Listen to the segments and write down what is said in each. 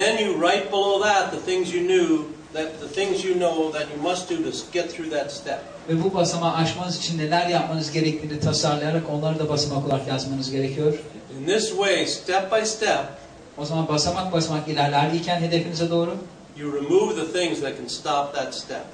Then you write below that the things you knew, that the things you know that you must do to get through that step. Ve bu basamağı aşmanız için neler yapmanız gerektiğini tasarlayarak onları da basamak olarak yazmanız gerekiyor. In this way, step by step, O zaman basamak basamak ilerlerken hedefinize doğru you remove the things that can stop that step.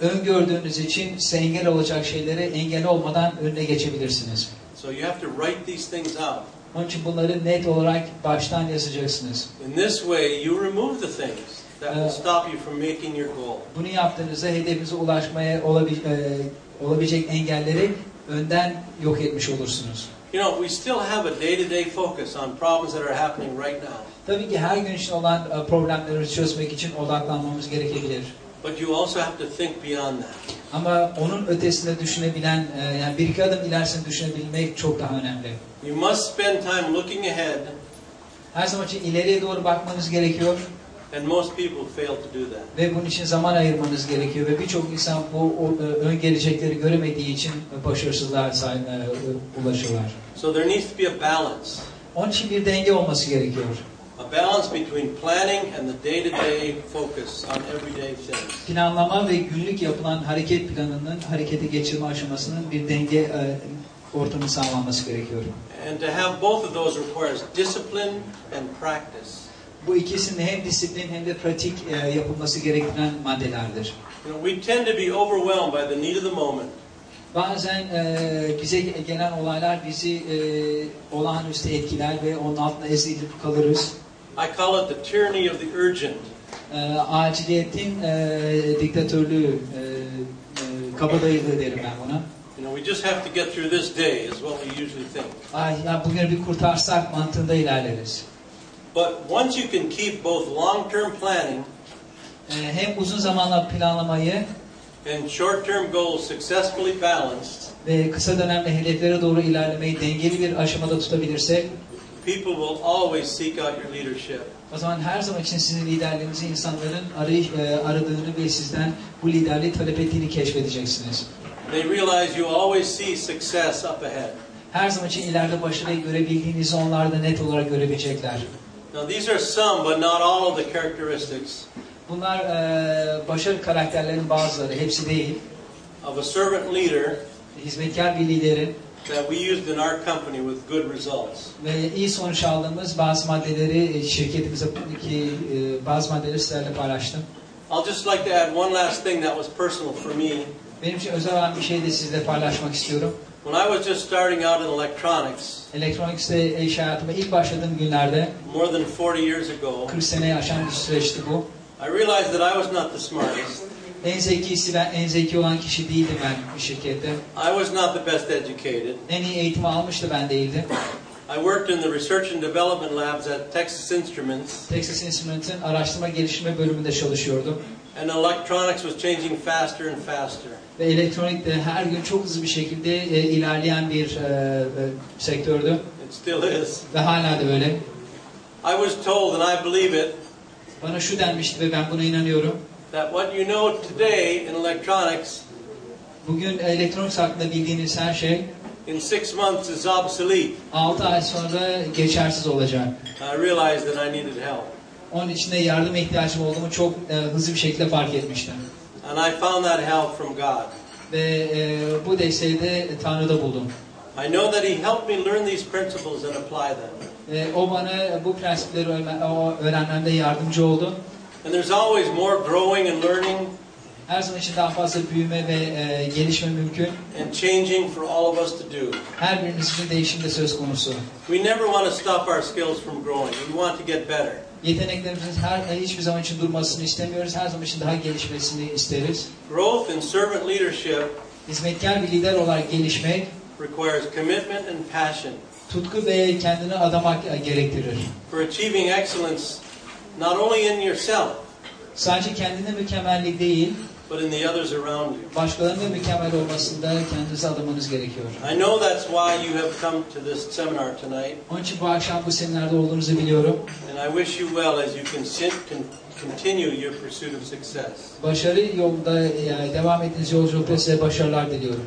öngördüğünüz için size engel olacak şeyleri engel olmadan önüne geçebilirsiniz. So you have to write these things out. Onun için bunları net olarak baştan yazacaksınız. In this way, you remove the things that will Uh, stop you from making your goal. Bunu yaptığınızda hedefinize ulaşmaya olabi- e, olabilecek engelleri önden yok etmiş olursunuz. You know, we still have a day-to-day focus on problems that are happening right now. Tabii ki her gün için olan e, problemleri çözmek için odaklanmamız gerekebilir. But you also have to think beyond that. Ama onun ötesinde düşünebilen, e, yani bir iki adım ilerisini düşünebilmek çok daha önemli. You must spend time looking ahead, Her zaman için ileriye doğru bakmanız gerekiyor and most people fail to do that. ve bunun için zaman ayırmanız gerekiyor ve birçok insan bu o, e, ön gelecekleri göremediği için başarısızlığa e, ulaşırlar. So there needs to be a balance. Onun için bir denge olması gerekiyor. A balance between planning and the day-to-day focus on everyday things. Planlama ve günlük yapılan hareket planının harekete geçirme aşamasının bir denge e, ortamı sağlanması gerekiyor. And to have both of those requires discipline and practice. Bu ikisinin hem disiplin hem de pratik e, yapılması gerektiren maddelerdir. You know, we tend to be overwhelmed by the need of the moment. Bazen e, bize gelen olaylar bizi e, olağanüstü etkiler ve onun altına ezilip kalırız. I call it the tyranny of the urgent. E, aciliyetin e, diktatörlüğü, e, e, kabadayılığı derim ben buna. You know, we just have to get through this day is what we usually think. Ay, ya bugün bir kurtarsak mantığında ilerleriz. But once you can keep both long-term planning E, hem uzun zamanla planlamayı and short-term goals successfully balanced, ve kısa dönemde hedeflere doğru ilerlemeyi dengeli bir aşamada tutabilirsek people will always seek out your leadership. o zaman her zaman için sizin liderliğinizi insanların arayış, e, aradığını ve sizden bu liderliği talep ettiğini keşfedeceksiniz. They realize you always see success up ahead. Her zaman için ileride başarıyı görebildiğinizi onlar da net olarak görebilecekler. Now, these are some, but not all of the characteristics Bunlar e, başarı karakterlerinin bazıları, hepsi değil. of a servant leader Hizmetkar bir liderin that we used in our company with good results. ve iyi sonuç aldığımız bazı maddeleri e, şirketimize ki e, bazı maddeleri sizlerle paylaştım. I'll just like to add one last thing that was personal for me. Benim için özel olan bir şey de sizle paylaşmak istiyorum. When I was just starting out in electronics, Elektronikste iş hayatıma ilk başladığım günlerde more than 40 years ago, 40 seneyi aşan bir süreçti bu. I realized that I was not the smartest. En zekisi ben, en zeki olan kişi değildim ben bir şirkette. I was not the best educated. En iyi eğitimi almış da ben değildim. I worked in the research and development labs at Texas Instruments, Texas Instruments'in araştırma geliştirme bölümünde çalışıyordum. and electronics was changing faster and faster. Ve elektronik de her gün çok hızlı bir şekilde e, ilerleyen bir e, e, sektördü. It still is. Ve hala da öyle. I was told, and I believe it, Bana şu denmişti ve ben buna inanıyorum. That what you know today in electronics Bugün elektronik hakkında bildiğiniz her şey in six months is obsolete. 6 ay sonra geçersiz olacak. I realized that I needed help. Onun için de yardıma ihtiyacım olduğumu çok e, hızlı bir şekilde fark etmiştim. And I found that help from God. Ve e, bu desteği de Tanrı'da buldum. I know that He helped me learn these principles and apply them. E, o bana bu prensipleri öğrenmemde yardımcı oldu. And there's always more growing and learning Her zaman için daha fazla büyüme ve e, gelişme mümkün. and changing for all of us to do. Her biriniz için değişim de söz konusu. We never want to stop our skills from growing. We want to get better. Yeteneklerimizin her hiçbir zaman için durmasını istemiyoruz. Her zaman için daha gelişmesini isteriz. Growth in servant leadership Hizmetkar bir lider olarak gelişmek, requires commitment and passion. tutku ve kendini adamak gerektirir. For achieving excellence not only in yourself, Sadece kendine mükemmellik değil, but in the others around you. başkalarının mükemmel olmasında kendinizi adamanız gerekiyor. I know that's why you have come to this seminar tonight, Onun için bu akşam bu seminerde olduğunuzu biliyorum. and I wish you well as you con- continue your pursuit of success. Başarı yolunda yani devam ettiğiniz yolculukta size başarılar diliyorum.